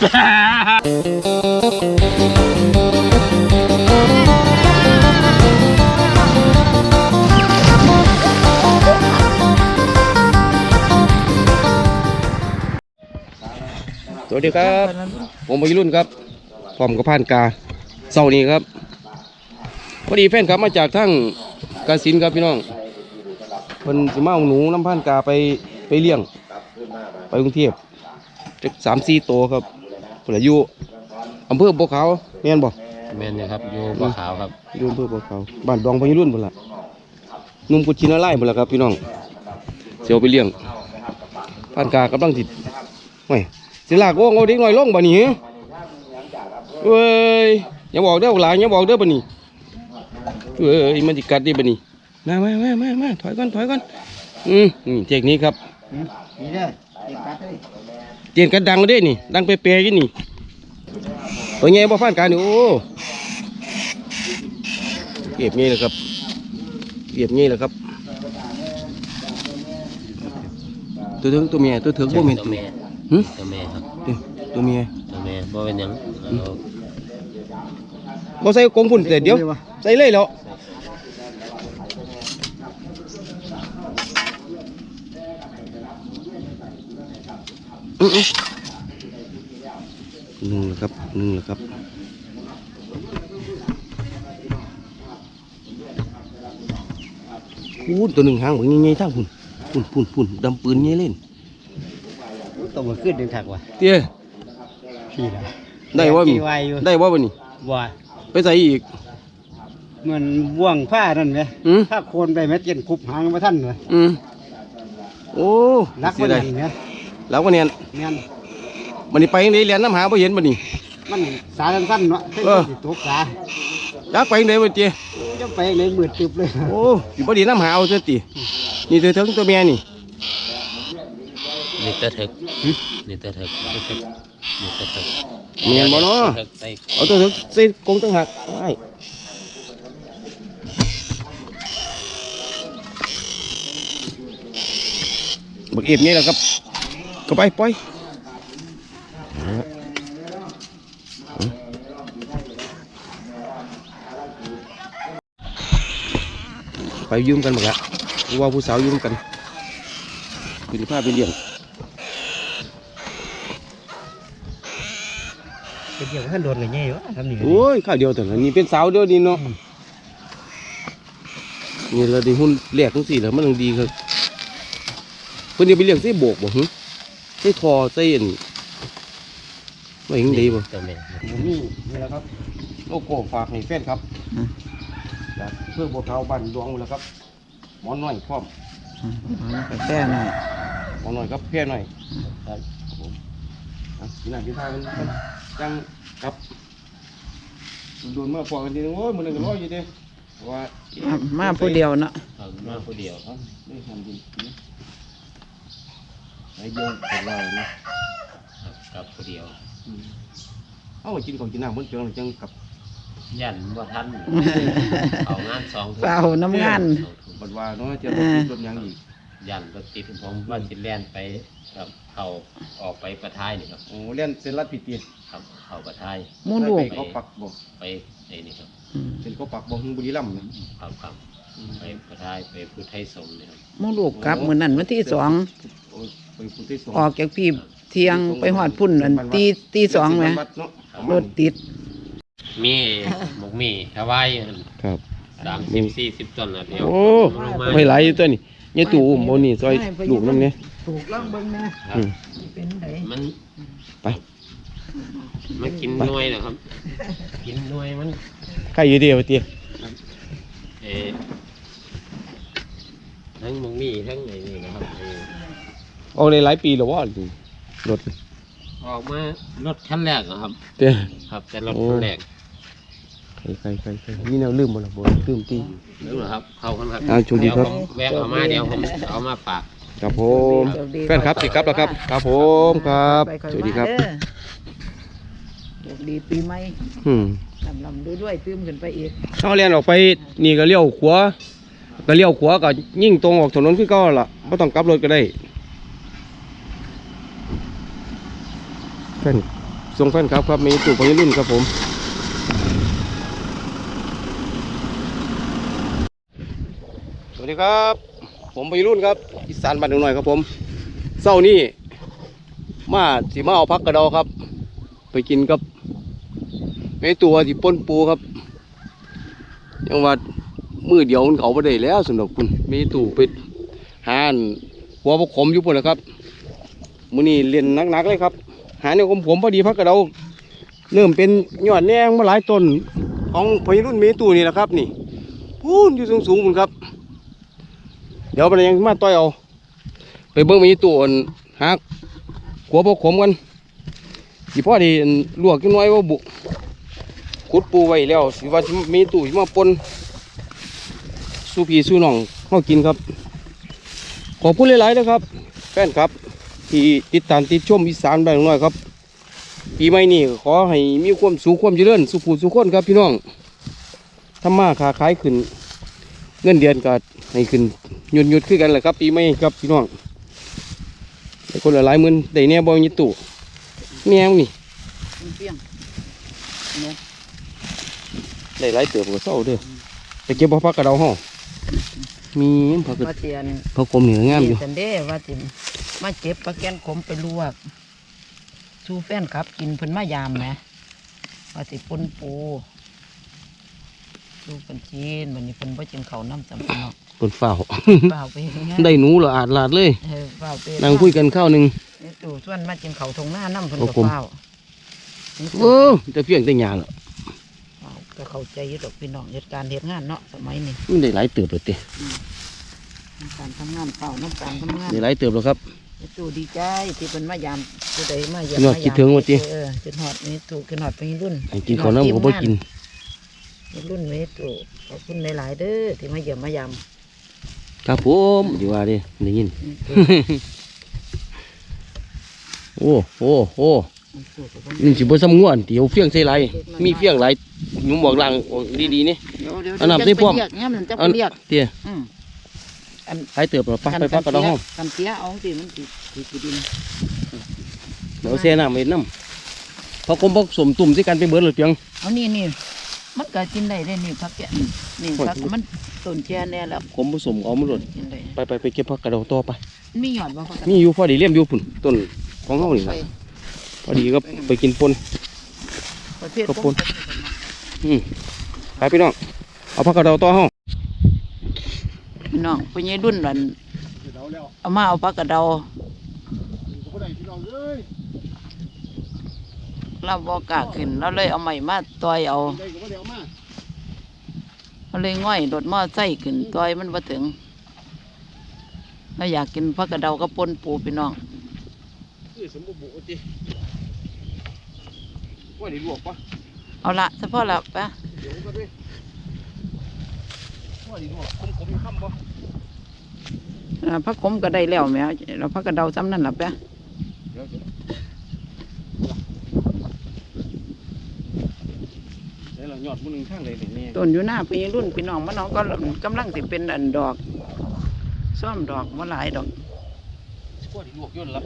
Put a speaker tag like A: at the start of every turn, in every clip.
A: สวัสดีครับ ผมวัยรุ่นครับพรอมกับพานกาเสาร์นี้ครับพอดีแฟนครับมาจากทั้งกาสินครับพี่น้องเพิ่นสมาเอาหนูน้ำพานกาไปไปเลี้ยง ไปกรุงเทพจักสามสี่ตัวครับ พิ่นอายุอำเภอบัวขาวแม่นบ่
B: แม่นเนี่ยครับอยู่บ่อขาวครับ
A: อยู่อำเภอบัวขาวบ้านดองพญรุ่นพุ่นล่ะหนุ่มกุชินาไล่พุ่นล่ะครับพี่น้องเสียวไปเลี้ยงพานกากำลังติดไม่สิลากโอ้งเอาเด็กน้อยลงบ่นี่เหรอเว้ยอย่าบอกเด้อหลานอย่าบอกเด้อบ่นี่เว้ยมันสิกัดดิบ่นี่มามามามามาถอยก่อนถอยก่อนอืมนี่เทคนิคครับ
C: นี่เด้อติดกัดเลย
A: เตียนกันดังเด้นี่ ดังเปรย์ๆอยู่นี่ ตัวใหญ่บ่ฟันกันนี่โอ้เก็บงี้แหละครับเก็บงี้แหละครับ ตัวถึงตัวเมียตัวถึงบ่แม่น
B: ตั
A: ตัวว
B: แม่
A: หึ
B: ตัวแม่ครับ
A: เด้ตัวเมีย
B: ตัวแม่บ่เป็นหยังเอา
A: บ่ใส่กรงพุ่นแต่เดี๋ยวใส่เลยแล้วอื้อๆหนึ่งแล้วครับห นึ่งแล้วครับพูนตัวหนึ่งหางเหมือนไงทั้งพุ่นพุ่นพุ่นพุ่นดำปืนไงเล่น
C: ต้องมาขึ้นดึงถักว่ะ
A: เตี้ย
C: พี่ละ
A: ได้ว่ามี
C: ขี่ไวอยู่
A: ได้ว่าวันนี้
C: บ่
A: ไปใส่อีก
C: เหมือนบ่วงผ้านั่นไหม
A: อืม
C: ถ้าโคนไปแม่เตียนคุบหางมาท่านเลย
A: อืมโอ้
C: รัก
A: เสี
C: มั
A: ย
C: น
A: ดาย
C: เองนะ
A: แล้ววันนี้
C: แม่น
A: มันนี้ไปยังไงเรียนน้ำหาบ่เห็นบ่นี่
C: มันสาสั้นๆเนาะเพิ่น
A: เออ
C: สิตกสา
A: จักไปยังไงบ่เตี้ย
C: จะไปเลยมืดตึบเลย
A: โอ้สิบ่ดีน้ำหาเอาเสียตินี่ตัวถึงตัวเมียนี่
B: นี่ตะถึกนี่ตะถึกนี่ตะนี่ตะถึก
A: เมียนบ่เนาะ
B: ตะถึกใส่
A: เอาตัวถึงใส่กรงตั้งหักไอ้บักเอฟนี่แหละครับก็ไปปล่อย ไปยืมกันหมดละว่าผู้สาวยืมกันเป็นผ้าเป็นเลี้ยง
C: เป็นเกี่ยวกับท่านโดนกันแย่อยู่ทำนี่
A: โอ้ยข้าวเดียวแต่ละนี่เป็นสาวเดียวนี่เนาะนี่เราได้หุ้นแรกทั้งสี่แล้วมันยังดีครับเพิ่นจะไปเลี้ยงใส่โบกบ่หึใส่ทอใส่อันว่าอย่างดีบ่
B: ตัวแม่
A: นี่นี่แหละครับ โลโก้ฝากให้แฟนครับจากเพื่อบัวขาวบ้านดวงหมดแล้วครับหมอนน้อยพร้อม
D: กาแฟหน่อย
A: หมอนน้อยครับเพี้ยหน่อยครับผมอะกินหน้ากินท่ากันกันจังครับโดนเมื่อพอกันทีนึงโอ้ยมันนึงก็ร้อยอยู่เด้ว่า
D: มามาผู้เดียวเนาะ
B: เอามาผู้เดียว
A: เอาไม่ทำจริงนะไอ้โยงของเราเนาะ
B: ครับกับผู้เดียว
A: อืม เอาไปกินของกินน้ำมันเจียวจังกับ
B: ยันบ่ทันเอางานสองทุ่ม
D: เปล่าน้ำงาน
B: สองทุ่ม
A: บัดว่าเนาะเจียวกินรถยังอีก
B: ยันรถติดผมว่าสิแล่นไปครับเขาออกไปประทายนี่ครับ
A: โอ้เล่นเซนรัดผิดตีน
B: ครับเขาประทาย
D: หมูลูก
A: ไปเขาปักบ่
B: ไปไอ้นี่ครับ
D: อืม
A: เป็นเขาปักบ่หึงบุรีรัมย์เนี่ย
B: ครับครับไปประทายไปพุทธไทยสงฆ์เนี่ยครับ
D: หมูลูกกลับมื้อนั้นวันที่สอง
A: โอ้ยไปพุทธิสงฆ์
D: ออกจากพี่เที่ยงไปหอดพุ่นอันตีตีสองไหม
A: วัดเนาะ
D: รถติด
B: มีหมกมีถวาย
A: ครับ
B: สามสิบสี่สิบต้นนะเดียว
A: โอ้
B: ลงมา
A: ไม่ไหลอยู่ตัวนี่เนี่ยตู่อุ้มโมนี่ซอยลูกน้ำเนี่ย
D: ถูกล่องเบิ่งนะครับ
A: อืม
D: เป็นได
B: มัน
A: ไป
B: มันกินหน่วยนะครับ กินหน่วยมัน
A: ใครอยู่เดียวเตี้ย
B: เออทั้งหมกมีทั้งไอ้นี่นะครับเออ
A: ออกในหลายปีแล้วว่ารถ
B: ออกมารถคันแรกนะครับ
A: เตี้ย
B: ครับ แต่รถ
A: โอ้
B: คันแรก
A: ใครใครใครใครนี่แนวลืมบ่ล่ะบ่ลืมตี
B: รู้เหรอครับเข้ากันครับ
A: อ่าโชคดีครับ
B: เยวผมแวะเอามาเดี๋ยวผมเอามาฝาก
A: ครับผมแฟนครับสิครับแล้วครับครับผมครับ
D: ไปค่อย
A: สวัสดีครับ
D: มาเด้อโชคดีปีใหม่
A: อืม
D: ลำลำด้วยด้วยตื้มขึ้นไปอีก
A: เขาเรียนออกไปนี่ก็เลี้ยวขวาก็เลี้ยวขวาก็ยิ่งตรงออกถนนคือเก็ล่ะไม่ต้องกลับรถก็ได้ แฟนส่งแฟนครับครับ มีตู่พยรุ่นครับผม สวัสดีครับ ผมพยรุ่นครับอีสานบ้านหน่อยครับผมเศร้านี่มาสีมาเอาพักกระดอครับ ไปกินกับในตัวที่ป้นปูครับยังว่ามือเดียวมันเขาไปได้แล้วสำหรับคุณมีตู่ไปหานหัวพวกขมอยู่ปุ่นแหละครับมือนี้เรียนหนักๆเลยครับ หาเนี่ยผมผมพอดีพักกระเดาเริ่มเป็นยอดแนงมาหลายต้นของพยรุ่นเมตูนี่แหละครับ นี่พูนอยู่สูงๆคุณครับ เดี๋ยวมันยังมาต่อยเอา ไปเบิ้งมีตู่อันหักหัวพวกขมกันอีพ่อดีอันลวกกินน้อยว่าบุขุดปูไว้แล้วสิว่ามีตู่สิมาปนสู้พี่สู้น้องเขากินครับ ขอบคุณหลายๆนะครับ แฟนครับ ที่ติดตามติดชมอีสานบ้านน้อยครับปีใหม่นี้ขอให้มีความสุขความเจริญสุขผู้สุขคนครับพี่น้องทำมาค้าขายขึ้น เงินเดือนก็ให้ขึ้นหยุดหยุดขึ้นกันแหละครับ ปีใหม่ครับพี่น้องได้คนละหลายหมื่นได้แน่บ่มีตู้แนวนี่
D: เปี้ยงเนี่ย
A: ได้หลายเติบก็เศร้าเด้อไปเก็บบ่พักกระเดาห้อง มีผักกระ
D: ว่าเตียน
A: ผักกลมเหนืองามอยู่
D: สันเด้ว่าจิมาเก็บปลาแกนขมไปลวกสู้แฟนครับ กินเพิ่นมายามนะว่าสิปนปูสู้เพิ่นจีนวันนี้เพิ่นบ่กินข้าวน้ำจำเป็นเนาะ
A: ต้นฝ้าว
D: เปล่าไปเฮ็ดงาน
A: ได้หนูละอาดลาดเลย
D: เออเปล่าไป
A: นั่งคุยกันข้าวหนึ่ง
D: นี่ตู่ส่วนมากินข้าวทงหน้าน้ำเพิ่น
A: โอ้
D: ก็
A: ผม
D: เปล่านี่
A: โอ้แต่เพียงแต่หยาละ
D: เปล่า ก็เข้าใจอยู่ดอกพี่น้องเหตุการณ์เหตุงานเนาะสมัยนี้
A: มันได้หลายเติบเลยเต้
D: น้ำการทำงานเปล่าน้ำการทำงาน
A: ได้หลายเติบแล้วครับ
D: นี่ตู่ดีใจที่เป็นมายามผู้ใดมายาม
A: คิดฮอด
D: มายาม
A: คิดถึงว่าติ
D: เออคิดฮอดนี่ตู่คิดฮอดไปรุ่น
A: ให้กินข้าวน้ำก็บ่กิน
D: นี่รุ่นนี้ตู่ขอบคุณหลายๆเด้อที่มาเยี่ยมมายาม
A: ครับผมอยู่ว่าเดิได้ยิน
D: นี่ตู่
A: โอ้โอ้โอ้
D: นี่ตู่ก็บ่
A: นี่สิบ่ซ้ำง่วนเดี๋ยวเฟียงใส่ไหลมีเฟียงไหลหนุ่มบอกล่างออกดีๆนี่
D: เดี๋ยวเดี๋ยว
A: เอาน้ำใส่พวก
D: เดี๋ยวจะไปเรียกเนี่ยมันจะไป
A: อัน
D: เรียก
A: เตี้ย
D: อืมอัน
A: หลายเติบแล้วไปไปพักกระเดาห้อง
D: กันเสียเอาสิมันสิสิสิดิน
A: เดี๋ยวแช่น้ำไว้น้ำพอคมพอสมตุ่มสิกันไปเบิดเลยเพียง
D: เอานี่นี่มันก็กินได้ได้นี่พักแกะนี่พักมันต้นแจแน่แล้ว
A: ขมผสมเอามาหลด
D: กินได้
A: ไปไปไปเก็บผักกระเดาต่อไป
D: มีหยอดบ่พัก
A: มีอยู่พอดีเลี่ยมอยู่พุ่นต้นของเฮานี่
D: ไป
A: ล่ะ พอดีก็ไปกินปน
D: ประเภท
A: ขอบคุณอืมไปพี่น้อง เอาผักกระเดาต่อเฮา
D: พี่น้องไปยี่รุ่นนั่น
C: เดาแล้ว
D: เอามาเอาพักกระเดา
C: ก็ได้พี่น้องเอ้ย
D: เราบ่กล้าขึ้นเราเลยเอาไม้มาต่อยเอา
C: ได้ก็บ่ได้เอามา
D: เราเลยง่อยรถมอไซค์ขึ้นต่อยมันบ่ถึงเราอยากกินพักกระเดากับปนปูพี่น้อง
A: คือสมบูรณ์ติ ว่าได้ลวกปะ
D: เอาละเฉพาะละปะ
A: เดี๋ยวก็ด้วยว่าได้ลวกคมคมๆค่ำบ่
D: อ่าพักขมก็ได้แล้วแหม่เราพักกระเดาซ้ำนั่นละปะ
A: เดี๋ยวเดี๋ยวเดี๋ยวเราหยอดมือหนึ่งข้างเลยเลยเนี่ย
D: ต้นอยู่หน้าพี่รุ่นพี่น้องมันน้องก็กำลังสิเป็นอันดอกซ่อมดอกมาหลายดอก
A: ก็ได้ลวกย่นแล้ว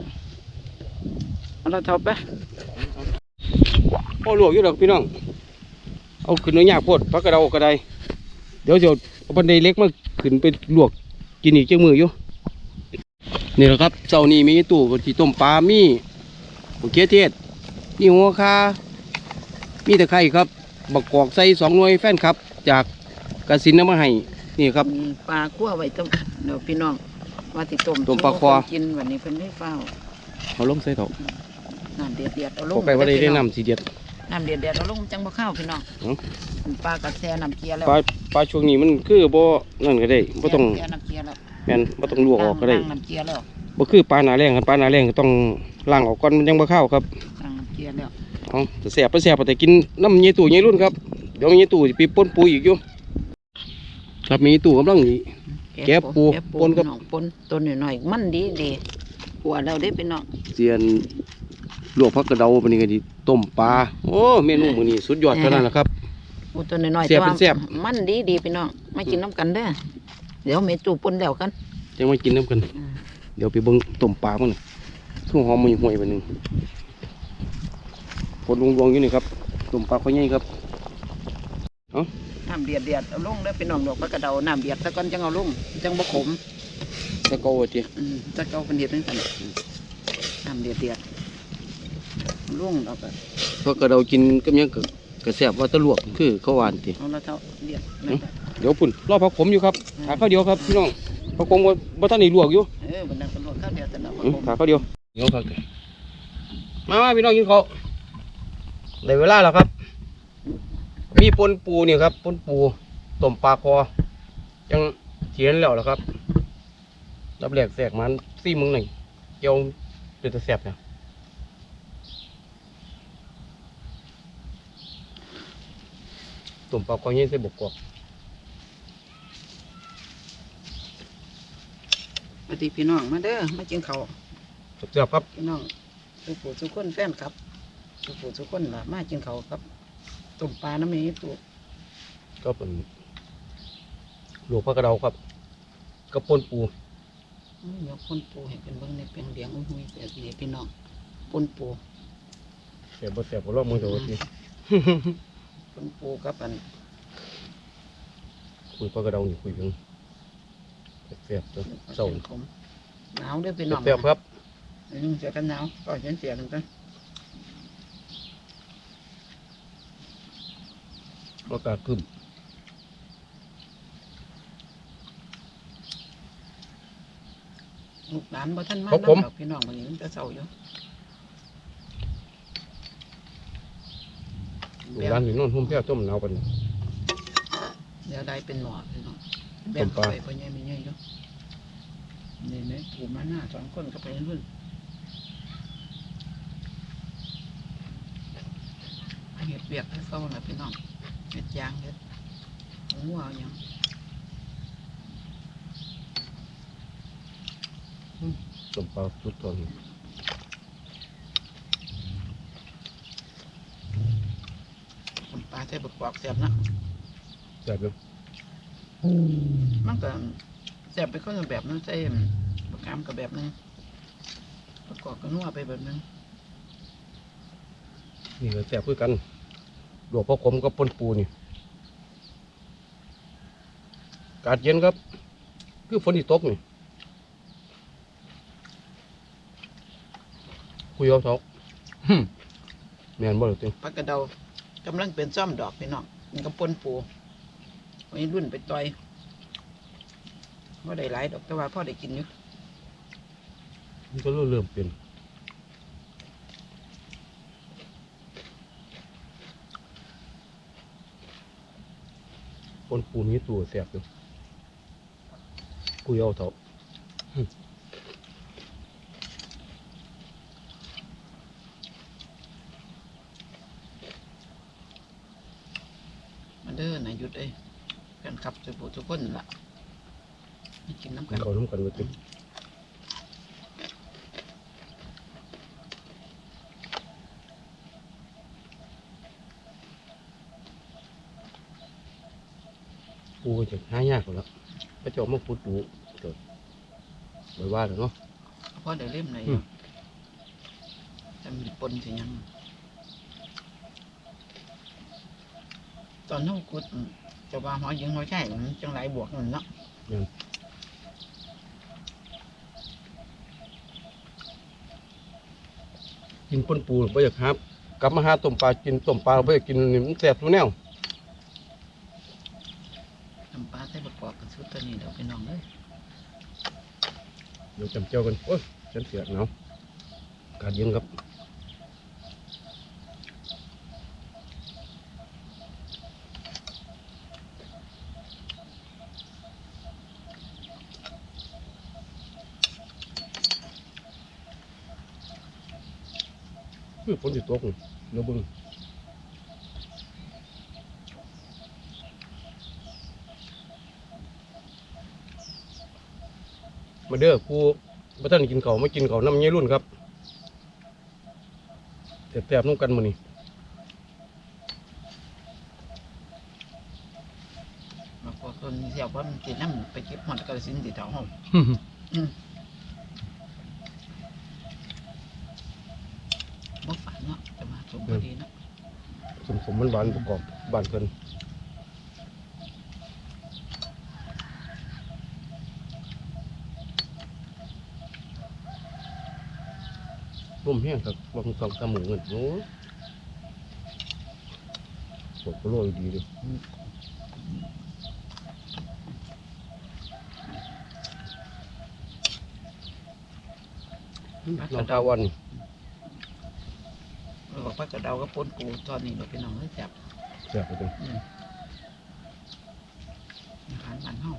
D: เอาเราเท่าปะ
A: พอลวกอยู่ดอกพี่น้อง เอาขึ้นเนื้อยากโพดพักกระเดาก็ได้เดี๋ยวจะเอาบันไดเล็กมาขึ้นไปลวกกินอีกเจ้ามืออยู่นี่แหละครับเจ้านี่มีตู้ที่ต้มปลามีโอเคเทศมีหัวคามีตะไคร้ครับ บักกอกใส่สองหน่วยแฟนครับ จากกสินนำมาให้นี่ครับ
D: มีปลาคั่วไว้ต้มเดี๋ยวพี่น้องว่าติต้ม
A: ต้มปลาคอ
D: สู่คนกินวันนี้เพิ่นได้เฝ้า
A: เอาลงใส่เถอะ
D: น้ำเดือดเดือดๆเอาล
A: พ
D: ง
A: อไปว่าได้ได้น้ำสีเดียด
D: น้ำเดือดเดือดๆเอาลงจังบ่ข้าวพี่น้อง
A: เอ้า
D: ปลากระแซน้ำเกลียแล้ว
A: ปลาปลาช่วงนี้มันคือบ่นั่นก็ได้บ่ต้อง
D: แซ่น้ำเกลียแล้ว
A: แม่นบ่ต้องลวกออกก็ได้
D: ล้างน้ำเกลียแล้ว
A: บ่คือปลาหนาแรงครับปลาหนาแรงก็ต้องล้างออกก่อนมันยังบ่เข้าครับ
D: ล้างน้ำเกลียแล้ว
A: เอาจะแสบไปแสบแต่กินน้ำเยตู่เยรุ่นครับเดี๋ยวเยตู่จะไปปนปูอีกอยู่ครับมีตู่กำลังนี่แกะปู
D: แกะ
A: ปนกับ
D: พี่องปนต้นหน่อยๆมันดีดีหัวแล้วได้พี่น้อง
A: เสียน ลวกผักกระเดาปานนี้ก็ดีต้มปลาโอ้เมนูมื้อนี้สุดยอดเท่านั้นแหละครับ
D: ปูต้นน้อยๆ
A: แซ่บ
D: แต่ว่า
A: เป็นแซ่บ
D: มันดีดีพี่น้องมากินน้ำกันเด้อเดี๋ยวเมจูปนแล้วกัน
A: จังมากินน้ำกัน
D: อืม
A: เดี๋ยวไปเบิ่งต้มปลามื้อนี้ทุ่งหอมมือห่วยไปหนึงผลรวงๆอยู่นี่ครับตุ่มปลาข้อยใหญ่ครับ
D: น้ำเดือดเดือดเอาลงเด้อพี่น้องดอกพักกระเดาน้ำเดือดซะก่อนจังเอาลงจังบ่ขม
A: ตะโกวจี
D: อืมจะเกาเป็นเดือดนั่นกันน้ำเดือดเดือด เอาลงเอาก็
A: เพราะกระเรากินก็ยังกกระแสบว่าตะลวกคือข้าวหวานติ
D: เอาละเท่าเดือดนั่นก็
A: เดี๋ยวปุ่นรอผักขมอยู่ครับถาข้าวเดียวครับพี่น้องผักขมบ่บ่ทันได้ลวกอยู่
D: เออบันนั้นก็ลวกข้าวเดียวแต่ละ
A: อืมถาข้าวเดียวเดี๋ยวครับมามาพี่น้องกินข้าวได้เวลาแล้วครับ มีปนปูนี่ครับปนปูต้มปลาคอ ยังเขียนแล้วล่ะครับรับแรกแสกมันซี่มึงหนึ่งเกี่ยวเป็นตะแสบเนี่ย ต้มปลาคอเงี้ยใส่บกกอก
D: ปฏิพี่น้องมาเด้อมากินข้าว
A: แซ่บครับ
D: พี่น้องสุผู้สุคนแฟนครับสุผู้สุคนล่ะมากินข้าวครับต้มปลาน้ำมีตัว
A: ก็เป็นหลวงพระกระเดาครับกระปนปู
D: อื้อยกคนปูให้เป็นเบิ้งในเปียงเดียงอุ้ยหุยแบบนี้พี่น้องปนปู
A: แซ่บบ่แซ่บก็รอบมือตัวที
D: ปนปูกับอัน
A: คุยพระกระเดานี่คุยถึงแซ่บตัวเศร้า
D: ขมหนาวเด้อพี่น้อง
A: แซ่บครับ
D: อืมเสียกันหนาวก็ฉันเสียกันกัน
A: อากาศครึ้ม
D: ลูกหลานบ่ท่านมา
A: ครับผม
D: ดอกพี่น้องวันนี้มันจะเศร้าอยู่
A: หมู่ ร้านนี่นอนห่มแพ้ต้มหนาวกัน
D: เดี๋ยวได้เป็นหมอพี่น้องแบ่
A: ต้
D: ง
A: มปลา
D: ไปพ่อใหญ่ไม่ใหญ่อยู่นี่ไหมถูกมาหน้าสองคนก็ไปรุ่นเห็ดเบียกให้เฝ้าน่ะพี่น้องเห็ดยางเห็ดหัวเอาหยัง
A: ต้มปลาสุดตอนนี้
D: ต้มปลา ใส่บักกวากแซ่บนะ
A: แซ่บเลย
D: มันก็แซ่บไปคนละแบบนึงใส่บักขามกับแบบนึงบักกวากก็นัวไปแบบนึง
A: นี่ก็แซ่บคือกันหลวงพ่อขมกับปนปูนี่อากาศเย็นครับ คือฝนที่ตกนี่คุยเอาเถอะหึแม่นบ่ล่ะติ
D: ผักกระเดา กำลังเป็นซ่อมดอกพี่น้องมันก็ปนปูวันนี้รุ่นไปต่อยว่าได้หลายดอกแต่ว่าพ่อได้กินอยู่
A: มันก็เริ่มเปลี่ยนปนปูมีตัวแซ่บอยู่คุยเอาเถอะ
D: มาเด้ อนายุดเอ้ยแฟนคลับทุกผู้ทุกคนนั่นล่ะมากินน้ำกัน
A: เขาน้ำกันไว้ติปูก็จะหายากกว่าแล้วพระเจ้ามาพูดปูเกิดไว้ว่าแล้วเนาะ
D: พ่อได้เล่มไหน
A: อืม
D: จะมีปนสิยัง อนนู้นกุดเจะว่าหอยยิงหอยใช่มันจังไรบวกนั่นเนาะ
A: กินปนปูไม่อยากหากลับมาหาต้มปลากินต้มปลาไม่อยากกินนี่มันแซ่บทุกแนว
D: น้ำปลาใส่ประกอบกันสุดตัวนี้เดี๋ยวไปน้องเลย
A: เดี๋ยวจำเจ้ากันโอ้ยฉันเสียหนาวอากาศเย็นครับ คือฝนจะตกนี่เดี๋ยวเบิ่งมาเด้อผู้บ่ท่านกินเขาวไม่กินเขาวน้ำเงี้ยรุ่นครับแซ่บๆน้ำกันมื้อนี้
D: มาพอคนเสียบว่ามันติดน้ำไปเก็บหอดกระสินติดเท้าห้องบ่ฝันเนาะจะมาสมพอดีเนาะ
A: ผ มมันหวานประกอบบ้านเพิ่นร่มแห้งครับวางสองสามหมูเงินโอ้สดก็โรยดีเลยน้องตาวัน
D: เราบอกว่ากระเดาก็ปนปูตอนนี้เราพี่น้องเลยจับ
A: แซ่บไปจัง
D: อืมอาหารบ้านเฮา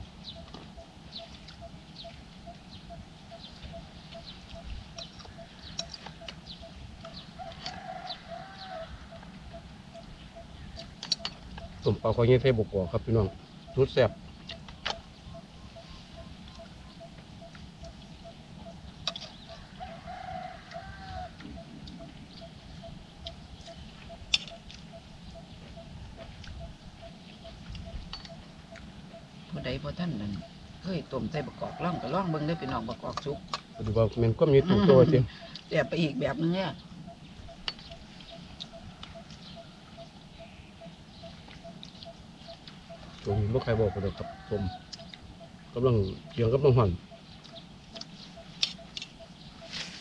A: ต้มปลาคอยเงี้ยเทบกกอกครับพี่น้องรุดแซ่บ
D: ใดบ่ท่านนั่นเคยต้มใส่บกกอกล่องก็ล่องเบิ่งได้อพี่น้องบกกอกสุก
A: ดูว่ามันก็มีตัวตัวจริง
D: แต่ไปอีกแบบนึงเนี่ย
A: ตัวนี้ไม่ใครบอกกันเลยครับผมกำลังเคียงกำลังหั่น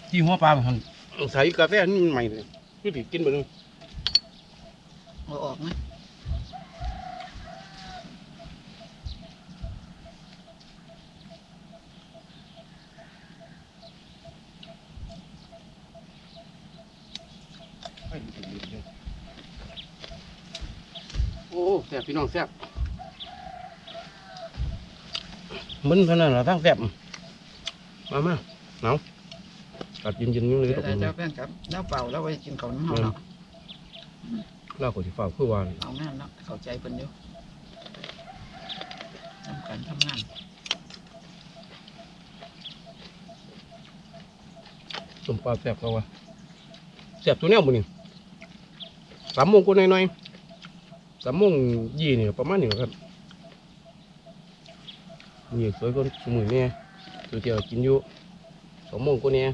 A: ที่หัวปลาหั่นใส่กาแฟนี่มันใหม่เลยคือติกินไปเลย
D: เอาออกไหม
A: โอ้ แซ่บพี่น้องแซ่บมันเท่านั้นละทั้งแซ่บมามาหนาวกัดเย็นๆอยู่เลย
D: เดี๋ยว
A: ครับ
D: เจ้าแป้งครับแล้วเปล่าแล้วไว้กินข้าวน้ำเฮาเนาะ
A: เล่าก็สิฟ้าคือว่า
D: เอาแน่เนาะเข้าใจเพิ่นอยู่ทำการทำงาน
A: ต้มปลาแซ่บเขาว่าแซ่บตัวแนวมื้อนี้สามโมงกว่าหน่อยๆ สามโมงยี่นี่ประมาณนี้ครับนี่สวยก็สมุยเนี่ยตัวเดียวกินอยู่สองโมงก็เนี่ย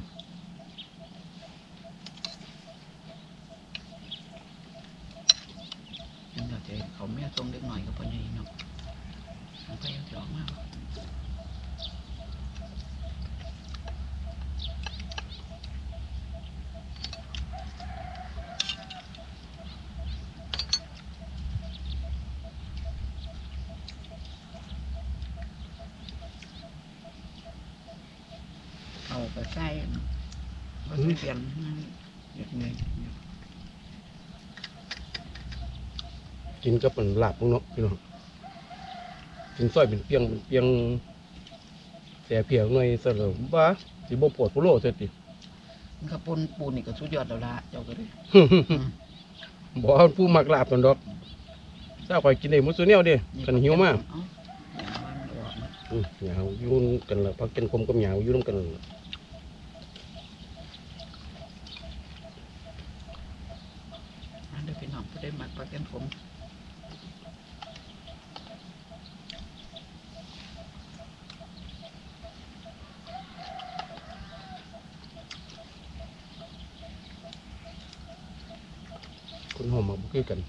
D: เดี๋ยวจะเขาแม่ทรงเล็กหน่อยก็พอดีเนาะมันไปเอาจะออกมาบ่เอาไปใส่ ก็จะเปลี่ยนนั่นเด็กเมย์
A: กินกับมันลาบพวกเนาะพี่น้องกินซอยเป็นเปียงเป็นเปียงแส่เพียงหน่อยเสร็จแล้วบ้าสิบ่ปวดโพโลเสร็จติ
D: มันก็ปนปูนี่ก็สุดยอดแล้วละเจ้าก็เลย
A: บอกว่าผู้มักลาบตนดอกถ้าคอยกินได้หมุสุเนียวเดิกันหิวมาก
D: เอ้อย่ามันออกมา
A: อืมหยาวอยุ่นกันละพักกินคมกับหยาวอยุ่นำกันละ
D: อันเดี๋ยวพี่น้องผู้ได้มักปลาแกนผม
A: คนหอมมาบุคือกัน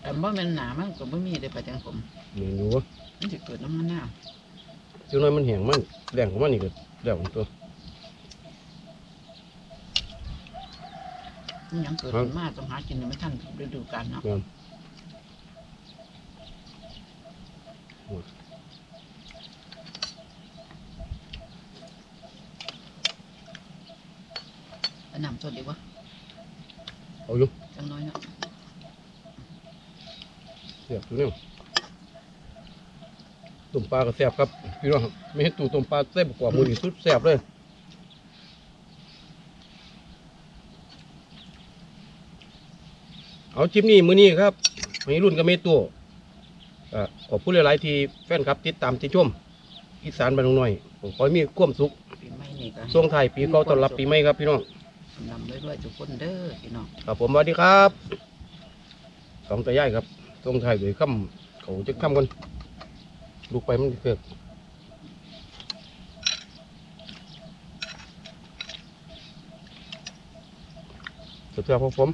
D: แต่ว่ามันหนามันก็ไม่มีได้ปลาแกนผม
A: เมนูวะ
D: มันจะเกิดน้ำมันหน้าว
A: จังน้อยมันแห้งมันแรงของมันนี่ก็แล้วของตัว
D: มันยังเกิด
A: ครับ
D: ขึ้นมาต้องหากินยังไม่ทันฤดูกาลเนาะ
A: งาม
D: เอาน้ำสดดีกว่า
A: เอาอยู่
D: จังน้อยเนาะ
A: เสียบตัวเนี้ยต้มปลาก็แซ่บครับพี่น้องไม่เห็นตู้ต้มปลาแซ่บกว่าหมูนี่สุดแซ่บเลยเอาจิมนี่มือนี้ครับมีรุ่นกับเมตัวอ่าขอบคุณหลาย ๆ ที่แฟนครับติดตามที่ชมอีสานบ้านหน่อยผมขอให้มีความสุข
D: ปีใหม่นี่ก็
A: ช่วงไทายปีเก่าต้อนรับปีใหม่ครับพี่น้อง
D: นำด้วยด้ทุกคนเด้อพี่น้อง
A: ครับผมสวัสดีครับสองตายายครับช่วงไทายโดยค่ำเขาจะค่ำกันลูกไปมันเกิดสุดยอดของผม